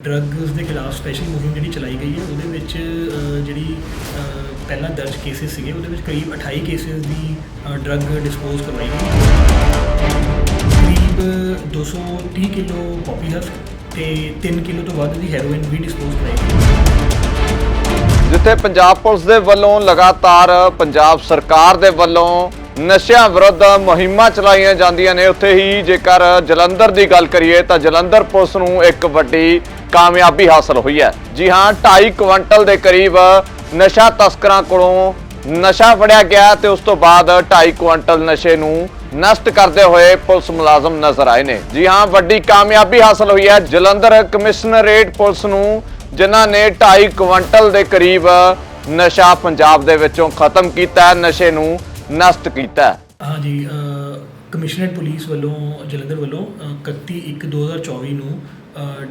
Drugs ਦੇ ਖਿਲਾਫ special ਮੁਹਿੰਮ ਜਿਹੜੀ ਚਲਾਈ ਗਈ ਹੈ, ਉਹਦੇ ਵਿੱਚ ਜਿਹੜੀ ਪਹਿਲਾਂ ਦਰਜ ਕੇਸਿਸ ਸੀਗੇ, ਉਹਦੇ ਵਿੱਚ ਕਰੀਬ 28 ਕੇਸਿਸ ਦੀ ਡਰੱਗ ਡਿਸਪੋਜ਼ ਕਰਵਾਈ ਗਈ। ਕਰੀਬ 230 ਕਿਲੋ ਪੌਪੀ ਹਸਕ ਤੇ 3 ਕਿਲੋ ਤੋਂ ਵੱਧ ਦੀ ਹੈਰੋਇਨ ਵੀ ਡਿਸਪੋਜ਼ ਕਰਾਈ ਗਈ। ਜਿੱਥੇ ਪੰਜਾਬ ਪੁਲਿਸ ਦੇ ਵੱਲੋਂ ਲਗਾਤਾਰ ਪੰਜਾਬ ਸਰਕਾਰ ਦੇ ਵੱਲੋਂ ਨਸ਼ਿਆਂ ਵਿਰੁੱਧ ਮੁਹਿੰਮਾਂ ਚਲਾਈਆਂ ਜਾਂਦੀਆਂ ਨੇ, ਉੱਥੇ ਹੀ ਜੇਕਰ ਜਲੰਧਰ ਦੀ ਗੱਲ ਕਰੀਏ ਤਾਂ ਜਲੰਧਰ ਪੁਲਿਸ ਨੂੰ ਇੱਕ ਵੱਡੀ ਕਾਮਯਾਬੀ ਹਾਸਲ ਹੋਈ ਹੈ। ਜੀ ਹਾਂ 2.5 ਕੁਇੰਟਲ ਦੇ ਕਰੀਬ ਨਸ਼ਾ ਤਸਕਰਾਂ ਕੋਲੋਂ ਨਸ਼ਾ ਫੜਿਆ ਗਿਆ ਤੇ ਉਸ ਤੋਂ ਬਾਅਦ 2.5 ਕੁਇੰਟਲ ਨਸ਼ੇ ਨੂੰ ਨਸ਼ਟ ਕਰਦੇ ਹੋਏ ਪੁਲਿਸ ਮੁਲਾਜ਼ਮ ਨਜ਼ਰ ਆਏ ਨੇ। ਜੀ ਹਾਂ, ਵੱਡੀ ਕਾਮਯਾਬੀ ਹਾਸਲ ਹੋਈ ਹੈ। ਜਲੰਧਰ ਕਮਿਸ਼ਨਰੇਟ ਪੁਲਿਸ ਨੂੰ, ਜਿਨ੍ਹਾਂ ਨੇ 2.5 ਕੁਇੰਟਲ ਦੇ ਕਰੀਬ ਨਸ਼ਾ ਪੰਜਾਬ ਦੇ ਵਿੱਚੋਂ ਖਤਮ ਕੀਤਾ ਨਸ਼ੇ ਨੂੰ ਨਸ਼ਟ ਕੀਤਾ ਹਾਂਜੀ ਕਮਿਸ਼ਨਰੇਟ ਪੁਲਿਸ ਵੱਲੋਂ ਜਲੰਧਰ ਵੱਲੋਂ ਅ, 31 1 2024 ਨੂੰ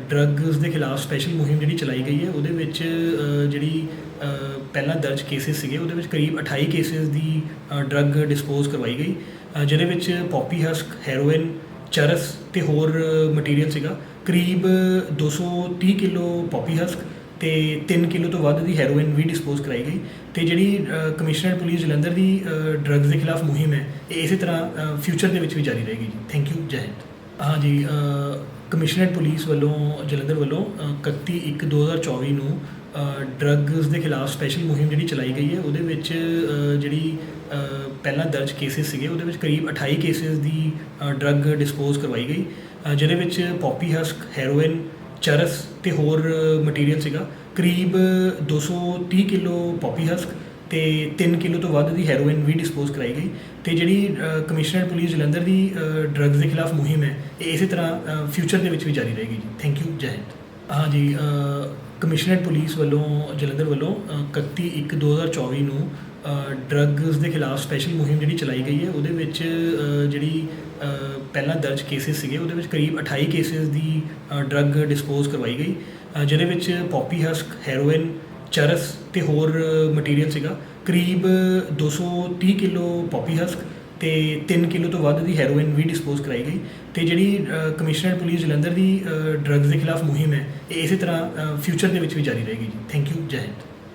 ਡਰੱਗਸ ਦੇ ਖਿਲਾਫ ਸਪੈਸ਼ਲ ਮੁਹਿੰਮ ਜਿਹੜੀ ਚਲਾਈ ਗਈ ਹੈ ਉਹਦੇ ਵਿੱਚ ਜਿਹੜੀ ਪਹਿਲਾਂ ਦਰਜ ਕੇਸਿਸ ਸੀਗੇ ਉਹਦੇ ਵਿੱਚ ਕਰੀਬ 28 ਕੇਸਿਸ ਦੀ ਡਰੱਗ ਡਿਸਪੋਜ਼ ਕਰਵਾਈ ਗਈ ਜਿਹਦੇ ਵਿੱਚ ਪੌਪੀ ਹਸਕ ਹੈਰੋਇਨ ਚਰਸ ਤੇ ਹੋਰ ਮਟੀਰੀਅਲ ਸੀਗਾ। ਕਰੀਬ 230 ਕਿਲੋ ਪੌਪੀ ਹਸਕ ਤੇ 3 ਕਿਲੋ ਤੋਂ ਵੱਧ ਦੀ ਹੈਰੋਇਨ ਵੀ ਡਿਸਪੋਜ਼ ਕਰਾਈ ਗਈ ਤੇ ਜਿਹੜੀ ਕਮਿਸ਼ਨਰ ਪੁਲਿਸ ਜਲੰਧਰ ਦੀ ਡਰੱਗਸ ਦੇ ਖਿਲਾਫ ਮੁਹਿੰਮ ਹੈ ਇਹ ਇਸੇ ਤਰ੍ਹਾਂ ਫਿਊਚਰ ਦੇ ਵਿੱਚ ਵੀ ਜਾਰੀ ਰਹੇਗੀ ਜੀ। ਥੈਂਕ ਯੂ ਜੈ ਹਿੰਦ। ਹਾਂਜੀ ਕਮਿਸ਼ਨਰੇਟ ਪੁਲਿਸ ਵੱਲੋਂ ਜਲੰਧਰ ਵੱਲੋਂ ਅ, 31 1 2024 ਨੂੰ ਡਰੱਗਸ ਦੇ ਖਿਲਾਫ ਸਪੈਸ਼ਲ ਮੁਹਿੰਮ ਜਿਹੜੀ ਚਲਾਈ ਗਈ ਹੈ ਉਹਦੇ ਵਿੱਚ ਜਿਹੜੀ ਪਹਿਲਾਂ ਦਰਜ ਕੇਸਿਸ ਸੀਗੇ ਉਹਦੇ ਵਿੱਚ ਕਰੀਬ 28 ਕੇਸਿਸ ਦੀ ਡਰੱਗ ਡਿਸਪੋਜ਼ ਕਰਵਾਈ ਗਈ ਜਿਹਦੇ ਵਿੱਚ ਪੌਪੀ ਹਸਕ ਹੈਰੋਇਨ ਚਰਸ ਤੇ ਹੋਰ ਮਟੀਰੀਅਲ ਸੀਗਾ। ਕਰੀਬ 230 ਕਿਲੋ ਪੌਪੀ ਹਸਕ ਤੇ 3 ਕਿਲੋ ਤੋਂ ਵੱਧ ਦੀ ਹੈਰੋਇਨ ਵੀ ਡਿਸਪੋਜ਼ ਕਰਾਈ ਗਈ। ਤੇ ਜਿਹੜੀ ਕਮਿਸ਼ਨਰ ਪੁਲਿਸ ਜਲੰਧਰ ਦੀ ਡਰੱਗਸ ਦੇ ਖਿਲਾਫ ਮੁਹਿੰਮ ਹੈ ਇਹ ਇਸੇ ਤਰ੍ਹਾਂ ਫਿਊਚਰ ਦੇ ਵਿੱਚ ਵੀ ਜਾਰੀ ਰਹੇਗੀ ਜੀ। ਥੈਂਕ ਯੂ ਜੈ ਹਿੰਦ ਹਾਂਜੀ ਕਮਿਸ਼ਨਰ ਪੁਲਿਸ ਵੱਲੋਂ ਜਲੰਧਰ ਵੱਲੋਂ ਅ, 31 1 2024 ਨੂੰ ਡਰੱਗਸ ਦੇ ਖਿਲਾਫ ਸਪੈਸ਼ਲ ਮੁਹਿੰਮ ਜਿਹੜੀ ਚਲਾਈ ਗਈ ਹੈ ਉਹਦੇ ਵਿੱਚ ਜਿਹੜੀ ਪਹਿਲਾਂ ਦਰਜ ਕੇਸਿਸ ਸੀਗੇ, ਉਹਦੇ ਵਿੱਚ ਕਰੀਬ 28 ਕੇਸਿਸ ਦੀ ਡਰੱਗ ਡਿਸਪੋਜ਼ ਕਰਵਾਈ ਗਈ ਜਿਹਦੇ ਵਿੱਚ ਪੌਪੀ ਹਸਕ ਹੈਰੋਇਨ ਚਰਸ ਤੇ ਹੋਰ ਮਟੀਰੀਅਲ ਸੀਗਾ। ਕਰੀਬ 230 ਕਿਲੋ ਪੌਪੀ ਹਸਕ ਤੇ 3 ਕਿਲੋ ਤੋਂ ਵੱਧ ਦੀ ਹੈਰੋਇਨ ਵੀ ਡਿਸਪੋਜ਼ ਕਰਾਈ ਗਈ। ਤੇ ਜਿਹੜੀ ਕਮਿਸ਼ਨਰ ਪੁਲਿਸ ਜਲੰਧਰ ਦੀ ਡਰੱਗਸ ਦੇ ਖਿਲਾਫ ਮੁਹਿੰਮ ਹੈ, ਇਹ ਇਸੇ ਤਰ੍ਹਾਂ ਫਿਊਚਰ ਦੇ ਵਿੱਚ ਵੀ ਜਾਰੀ ਰਹੇਗੀ ਜੀ। ਥੈਂਕ ਯੂ ਜੈ ਹਿੰਦ